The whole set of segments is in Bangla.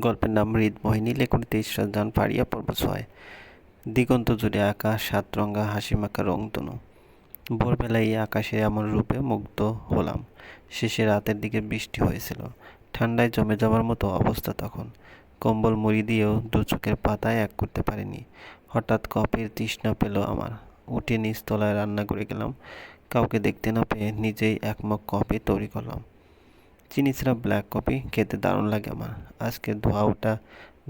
গল্পের নাম হৃদমোহিনী তেইশ রাজধান ফাড়িয়া পর্ব ছয়। দিগন্ত জুড়ে আকাশ সাতরঙ্গা হাসিমাখা রংতনু ভোরবেলায় এই আকাশে এমন রূপে মুগ্ধ হলাম। শেষে রাতের দিকে বৃষ্টি হয়েছিল। ঠান্ডায় জমে যাওয়ার মতো অবস্থা তখন। কম্বল মুড়ি দিয়েও দু চোখের পাতায় এক করতে পারিনি। হঠাৎ কফির তৃষ্ণা পেল আমার। উঠে নিচতলায় রান্না করে গেলাম। কাউকে দেখতে না পেয়ে নিজেই এক মগ কফি তৈরি করলাম। চিনি ছাড়া ব্ল্যাক কফি খেতে দারুণ লাগে আমার। আজকে ধোয়া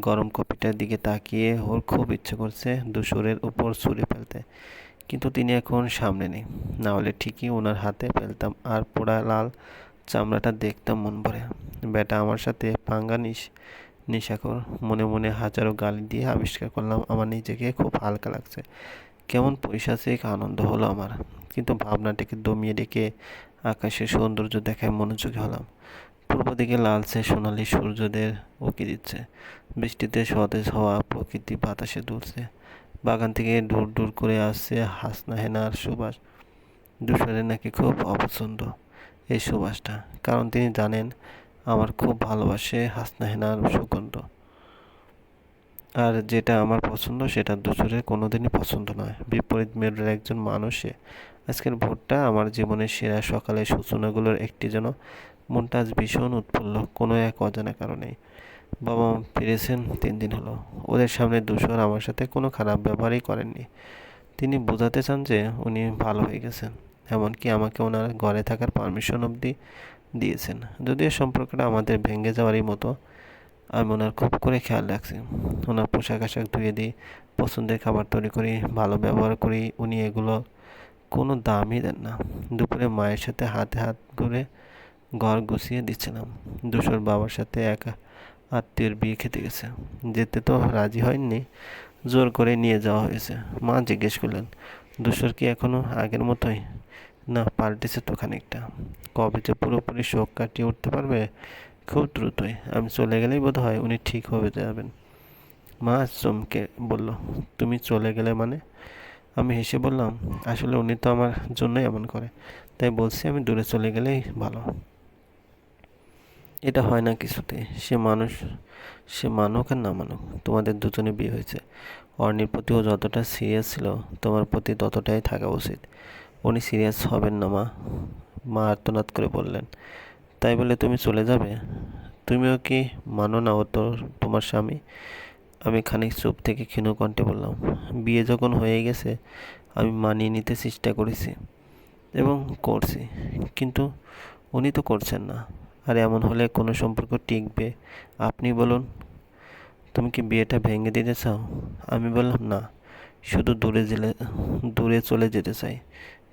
গরম কফিটার দিকে তাকিয়ে ওর খুব ইচ্ছে করছে দুশোরের উপর ছুঁড়ে ফেলতে। কিন্তু তিনি এখন সামনে নেই। না হলে ঠিকই ওনার হাতে ফেলতাম আর পোড়া লাল চামড়াটা দেখতাম মন ভরে। বেটা আমার সাথে পাঙ্গা নিস নিশাকর মনে মনে হাজারো গালি দিয়ে আবিষ্কার করলাম, আমার নিজেকে খুব হালকা লাগছে। কেমন পৈশাচিক আনন্দ হলো আমার। কিন্তু ভাবনাটাকে দমিয়ে রেখে আকাশের সৌন্দর্য দেখায় মনোযোগী হলাম। পূর্ব দিকে লালচে সোনালি সূর্যদের উকি দিচ্ছে। বৃষ্টিতে সতেজ হওয়া প্রকৃতি বাতাসে দুলছে। বাগান থেকে দূর দূর করে আসছে হাসনা হেনার সুবাস। দুশোরে নাকি খুব অপছন্দ এই সুবাসটা, কারণ তিনি জানেন আমার খুব ভালোবাসে হাসনা হেনার সুগন্ধ। আর যেটা আমার পছন্দ, সেটা দুজনের কোনোদিনই পছন্দ নয়। বিপরীত মেরুর একজন মানুষে আজকের ভোরটা আমার জীবনের সেরা সকালের সূচনাগুলোর একটি যেন মনটা আজ ভীষণ উৎফুল্ল, কোনো এক অজানা কারণে। বাবা মা ফিরেছেন তিন দিন হলো। ওদের সামনে দুশোর আমার সাথে কোনো খারাপ ব্যবহারই করেননি। তিনি বোঝাতে চান যে উনি ভালো হয়ে গেছেন, এমনকি আমাকে ওনার ঘরে থাকার পারমিশন অবধি দিয়েছেন। যদিও সম্পর্কটা আমাদের ভেঙে যাওয়ারই মতো, আমি ওনার খুব করে খেয়াল রাখছি। ওনার পোশাক আশাক ধুয়ে দিই পছন্দের খাবার তৈরি করি, ভালো ব্যবহার করি, উনি এগুলো কোনো দামই দেন না। দুপুরে মায়ের সাথে হাতে হাত ঘুরে ঘর গুছিয়ে দিচ্ছিলাম। দুশোর বাবার সাথে এক আত্মীয়র বিয়ে খেতে গেছে। যেতে তো রাজি হয়নি, জোর করে নিয়ে যাওয়া হয়েছে। মা জিজ্ঞেস করলেন, দুশোর কি এখনও আগের মতোই? না, পাল্টেছে তো খানিকটা। কবে যে পুরোপুরি শোক কাটিয়ে উঠতে পারবে, খুব দ্রুতই। আমি চলে গেলেই বোধ হয় উনি ঠিক হয়ে যাবেন। মা চমকে বলল, তুমি চলে গেলে মানে? আমি হেসে বললাম, আসলে উনি তো আমার জন্যই এমন করে। তাই বলছি আমি দূরে চলে গেলেই ভালো। এটা হয় না কিছুতে। সে মানুষ, সে মানুক আর না মানুক। তোমাদের দুজনে বিয়ে হয়েছে। অর্ণির প্রতিও যতটা সিরিয়াস ছিল, তোমার প্রতি ততটাই থাকা উচিত। উনি সিরিয়াস হবেন না, মা। মা আর্তনাদ করে বললেন, তাই বলে তুমি চলে যাবে? তুমিও কি মানো না ও তো তোমার স্বামী? আমি খানিক চুপ থেকে ক্ষীণ কণ্ঠে বললাম, বিয়ে যখন হয়ে গেছে, আমি মানিয়ে নিতে চেষ্টা করেছি এবং করছি, কিন্তু উনি তো করছেন না। আর এমন হলে কোনো সম্পর্ক টিকবে? আপনি বলুন, তুমি কি বিয়েটা ভেঙে দিতে চাও? আমি বললাম, না, শুধু দূরে জেলে, দূরে চলে যেতে চাই।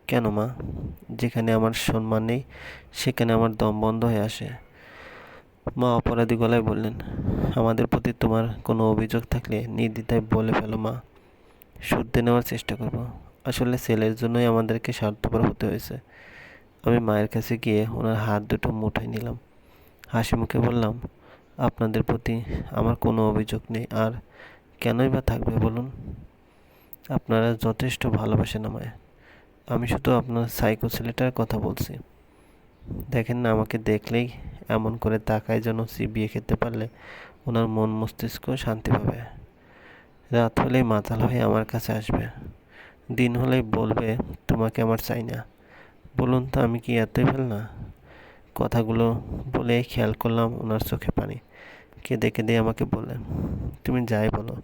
কেন মা? যেখানে আমার সম্মান নেই, সেখানে আমার দম বন্ধ হয়ে আসে। মা অপরাধী গলায় বললেন, আমাদের প্রতি তোমার কোনো অভিযোগ থাকলে নির্দ্বিধায় বলে ফেলো মা। শুদ্ধে নেওয়ার চেষ্টা করব। আসলে ছেলের জন্যই আমাদেরকে স্বার্থপর হতে হয়েছে। আমি মায়ের কাছে গিয়ে ওনার হাত দুটো মুঠোয় নিলাম। হাসি মুখে বললাম, আপনাদের প্রতি আমার কোনো অভিযোগ নেই, আর কেনই বা থাকবে বলুন? আপনারা যথেষ্ট ভালোবাসেন আমায়। আমি শুধু আপনার সাইকো ছেলেটার কথা বলছি। দেখেন না, আমাকে দেখলেই এমন করে তাকায় যেন চিবিয়ে খেতে পারলে ওনার মন মস্তিষ্ক শান্তি পাবে। রাত হলেই মাতাল হয়ে আমার কাছে আসবে। দিন হলেই বলবে, তোমাকে আমার চাই না। বলুন তো, আমি কি এতই ফেল না? কথাগুলো বলে খেয়াল করলাম ওনার চোখে পানি। কেঁদে কেঁদে আমাকে বললেন, তুমি যাই বলো,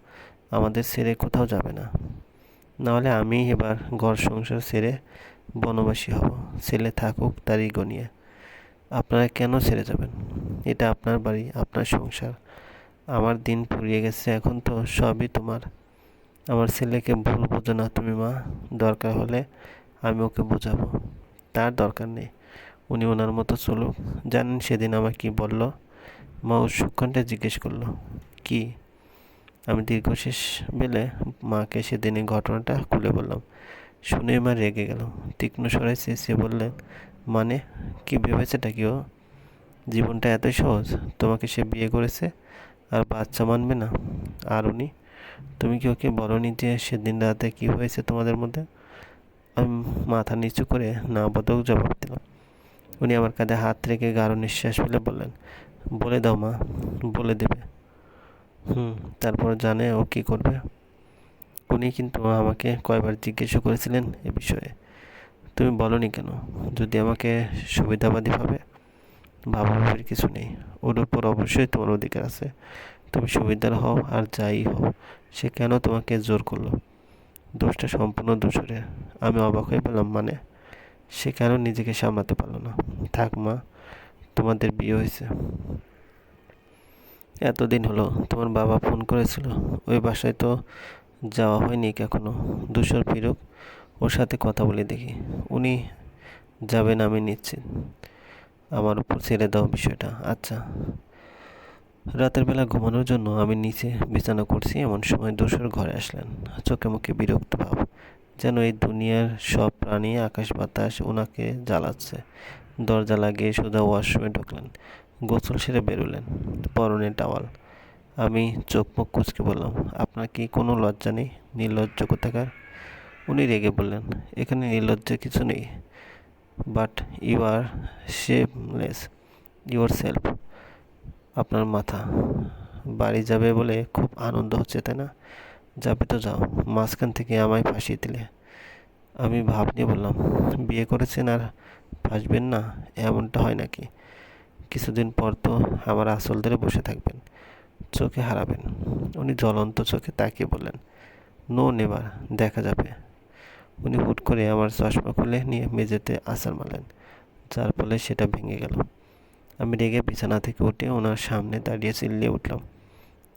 আমাদের ছেড়ে কোথাও যাবে না। নাহলে আমি এবার ঘর সংসার ছেড়ে বনবাসী হব। ছেলে থাকুক, তারই গনিয়ে। আপনারা কেন ছেড়ে যাবেন? এটা আপনার বাড়ি, আপনার সংসার। আমার দিন ফুরিয়ে গেছে এখন তো সবই তোমার। আমার ছেলেকে ভুল বোঝো না তুমি, মা। দরকার হলে আমি ওকে বোঝাবো। তার দরকার নেই। উনি ওনার মতো চলুক। জানেন সেদিন আমার কি বলল? মা কণ্ঠে জিজ্ঞেস করল, কি? আমি দীর্ঘশেষ বেলে মাকে সেদিনের ঘটনাটা খুলে বললাম শুনে মা রেগে গেল। তীক্ষ্ণ স্বরে চেঁচিয়ে বললেন মানে? কি ভেবেছেটা কি ও? জীবনটা এতই সহজ, তোমাকে সে বিয়ে করেছে আর বাচ্চা মানবে না। আর উনি? তুমি কি ওকে বলনি যে সেদিন রাতে কি হয়েছে তোমাদের মধ্যে? আমি মাথা নিচু করে না বদক জবাব দিলাম। উনি আমার কাঁধে হাত রেখে গাঢ় নিঃশ্বাস ফেলে বললেন, বলে দাও মা, বলে দেবে। হুম, তারপর জানে ও কী করবে। উনি কিন্তু আমাকে কয়বার জিজ্ঞেসও করেছিলেন এ বিষয়ে। তুমি বলনি কেন? যদি আমাকে সুবিধাবাদী ভাবে, ভাবাভাবির কিছু নেই। ওর উপর অবশ্যই তোমার অধিকার আছে। তুমি সুবিধার হও আর যাই হও সে কেন তোমাকে জোর করল? দোষটা সম্পূর্ণ দোষরে। আমি অবাক হয়ে পেলাম মানে? সে কেন নিজেকে সামলাতে পারল না? থাক মা, তোমাদের বিয়ে হয়েছে। এতদিন হলো তোমার বাবা ফোন করেছিল। ওই বাসায় তো যাওয়া হয়নি এখনও। দুশোর ফিরুক ওর সাথে কথা বলে দেখি। উনি যাবেন আমি নিশ্চিত। আমার উপর ছেড়ে দাও বিষয়টা। আচ্ছা। রাতের বেলা ঘুমানোর জন্য আমি নিচে বিছানা করছি। এমন সময় দোসর ঘরে আসলেন। চোখে মুখে বিরক্ত ভাব। যেন এই দুনিয়ার সব প্রাণী আকাশ বাতাস ওনাকে জ্বালাচ্ছে। দরজা লাগিয়ে সোজা ওয়াশরুমে ঢুকলেন। গোসল সেরে বেরোলেন। পরনে টাওয়াল। আমি চোখ মুখ কুচকে বললাম, আপনার কি কোনো লজ্জা নেই? নির্লজ্জ কোথাকার? উনি রেগে বললেন, এখানে নির্লজ্জের কিছু নেই। But you are shameless yourself আপনার মাথা বাড়ি যাবে বলে খুব আনন্দ হচ্ছে, তাই না? যাবে তো যাও, মাঝখান থেকে আমায় ফাঁসিয়ে দিলে। আমি ভাব নিয়ে বললাম, বিয়ে করেছেন আর ফাঁসবেন না? এমনটা হয় নাকি? কিছুদিন পর তো আমার আসল ধরে বসে থাকবেন। চোখে হারাবেন। উনি জ্বলন্ত চোখে তাকিয়ে বললেন, নো নেবার দেখা যাবে। উনি হুট করে আমার চশমা খুলে নিয়ে মেঝেতে আছাড় মারলেন, যার ফলে সেটা ভেঙে গেল। আমি রেগে বিছানা থেকে উঠে ওনার সামনে দাঁড়িয়ে চিল্লিয়ে উঠলাম।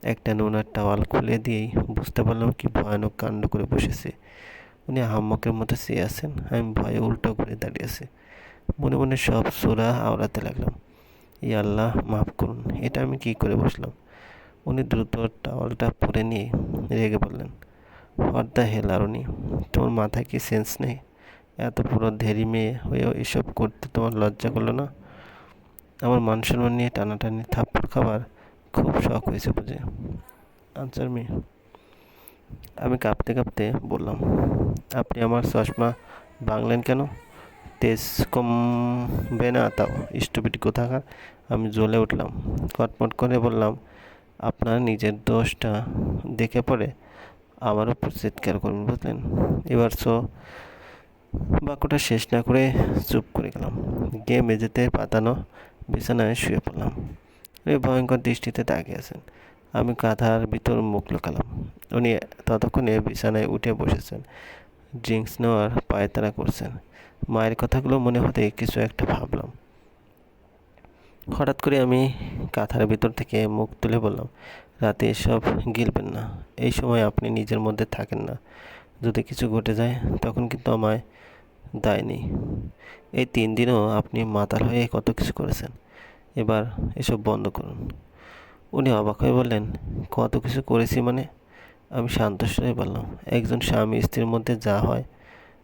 একটা ওনার টাওয়াল খুলে দিয়েই বুঝতে পারলাম কি ভয়ানক কাণ্ড করে বসেছে। উনি হাম্মকের মতো চেয়ে আছেন, আমি ভয়ে উল্টো করে দাঁড়িয়ে আছি। মনে মনে সব সোরা আওড়াতে লাগলাম। ই আল্লাহ, মাফ করুন, এটা আমি কি করে বসলাম? উনি দ্রুত টাওয়ালটা পরে নিয়ে রেগে বললেন, হোয়াট দ্য হেল আরুনি তোমার মাথায় কি সেন্স নেই? এত পুরো ধেরি মেয়ে হয়েও এসব করতে তোমার লজ্জা করল না? আমার মান সম্মান নিয়ে টানাটানি থাপ্পড় খাবার খুব শখ হয়েছে বুঝে? আনসার মি আমি কাঁপতে কাঁপতে বললাম, আপনি আমার চশমা বাংলেন কেন? তেজ কমবে না তাও স্টুপিটি কোথাকার? আমি জ্বলে উঠলাম, কটমট করে বললাম আপনার নিজের দোষটা দেখে পড়ে আমার উপর চিৎকার করবেন, বুঝলেন? এবার সো, বাক্যটা শেষ না করে চুপ করে গেলাম। গিয়ে মেঝেতে পাতানো বিছানায় শুয়ে পড়লাম। উনি ভয়ঙ্কর দৃষ্টিতে তাকিয়ে আছেন। আমি কাঁথার ভিতর মুখ লুকালাম। উনি ততক্ষণে বিছানায় উঠে বসেছেন। ড্রিঙ্কস নেওয়ার পায়তারা করছেন। মায়ের কথাগুলো মনে হতে কিছু একটা ভাবলাম। হঠাৎ করে আমি কাঁথার ভিতর থেকে মুখ তুলে বললাম, রাতে এসব গিলবেন না, এই সময় আপনি নিজের মধ্যে থাকেন না। যদি কিছু ঘটে যায়, তখন কিন্তু আমায় দায় নেই। এই তিন দিনও আপনি মাতাল হয়ে কত কিছু করেছেন। এবার এসব বন্ধ করুন। উনি অবাক হয়ে বললেন, কত কিছু করেছি মানে? আমি শান্তস্বরে বললাম, একজন স্বামী স্ত্রীর মধ্যে যা হয়,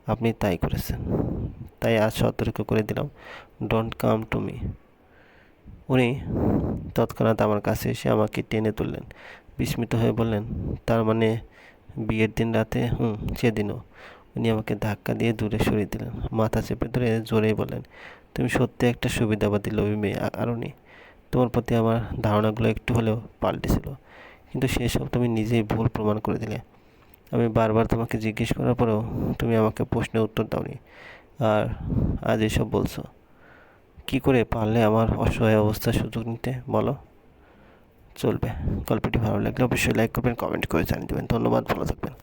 আপনি তাই করেছেন। তাই আজ সতর্ক করে দিলাম। Don't come to me. উনি তৎক্ষণাৎ আমার কাছে এসে আমাকে টেনে তুললেন, বিস্মিত হয়ে বললেন, তার মানে বিয়ের দিন রাতে, হুম, সেদিনও? উনি আমাকে ধাক্কা দিয়ে দূরে সরিয়ে দিলেন, মাথা চেপে ধরে জোরেই বললেন, তুমি সত্যি একটা সুবিধাবাদী লোভী মেয়ে আরনি তোমার প্রতি আমার ধারণাগুলো একটু হলেও পাল্টেছিল কিন্তু সেসব তুমি নিজেই ভুল প্রমাণ করে দিলে। আমি বারবার তোমাকে জিজ্ঞেস করার পরেও তুমি আমাকে প্রশ্নের উত্তর দাওনি, আর আজ এসব বলছো। কি করে পারলে আমার অসহায় অবস্থার সুযোগ নিতে, বলো? চলবে। গল্পটি ভালো লাগলে অবশ্যই লাইক করবেন কমেন্ট করে জানিয়ে দেবেন। ধন্যবাদ, ভালো থাকবেন।